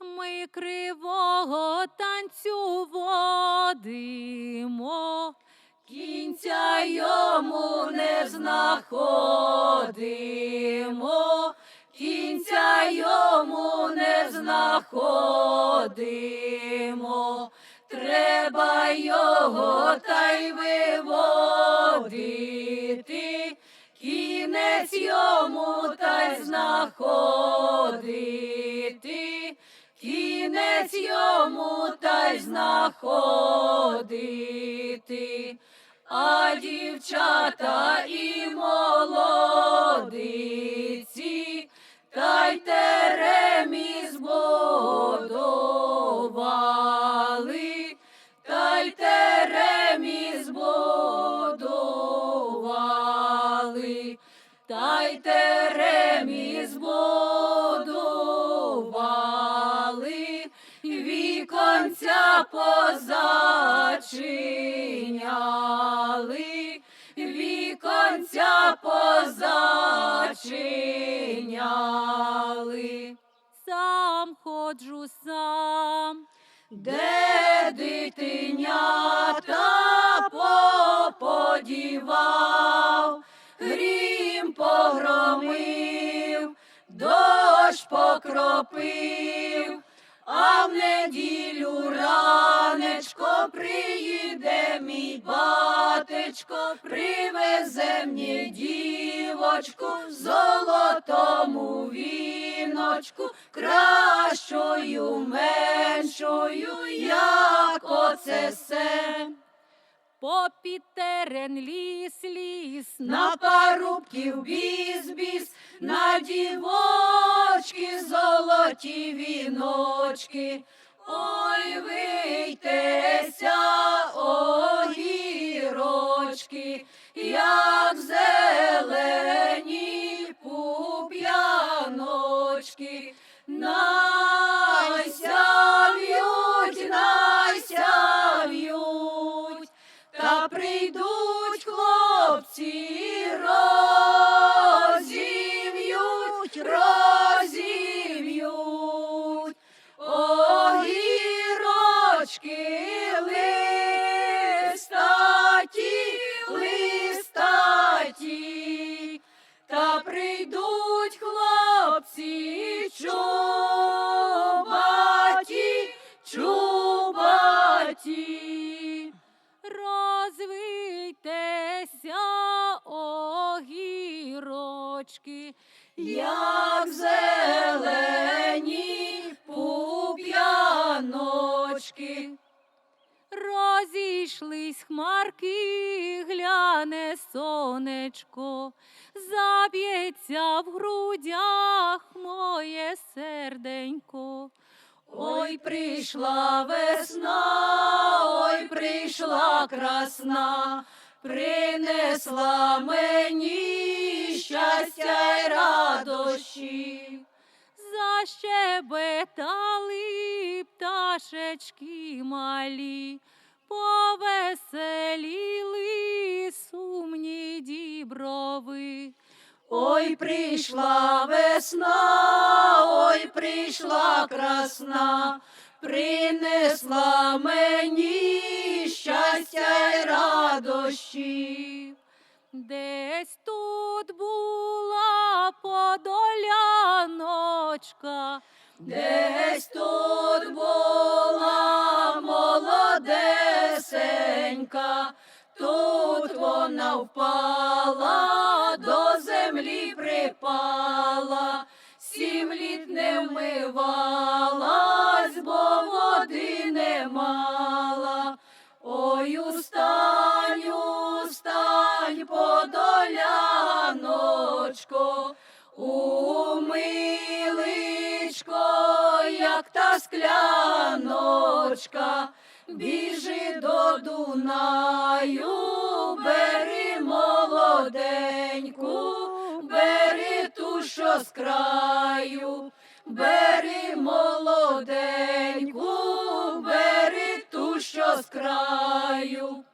Ми кривого танцю водимо, кінця йому не знаходимо, кінця йому не знаходимо. Треба його та й виводити, кінець йому та й знаходити, кінець йому та й знаходити, а дівчата і молодиці, та й теремі збудували, та й теремі збудували, та й теремі збудували, віконця позачиняли, віконця позачиняли. Сам ходжу сам, де дитинята поподівав, грім погромив, дощ покропив, а в неділю ранечко приїде мій батечко, привезе мені дівочку золотому віночку, кращою, меншою, як оце се. Попід терен ліс, ліс, на парубків біз-біз, на дівочки золоті віночки. Ой, вийтеся, огірочки, як зелені пуп'яночки. Найсяв'ють, найсяв'ють, та прийдуть хлопці, та прийдуть хлопці чубаті, чубаті. Розвийтеся, огірочки, як зелені пуп'яночки. Розійшлись хмарки, гляне сонечко, заб'ється в грудях моє серденько. Ой, прийшла весна, ой, прийшла красна, принесла мені щастя й радощі. Защебетали пташечки малі, повеселіли Ой, прийшла весна, ой, прийшла красна, принесла мені щастя й радощі. Десь тут була подоляночка, десь тут була молодесенька, тут вона впала, до землі припала, сім літ не вмивалась, бо води не мала. Ой, устань, устань, подоляночко, умиличко, як та скляночка, біжи до Дунаю, бери молоденьку, бери ту, що з краю, бери молоденьку, бери ту, що з краю.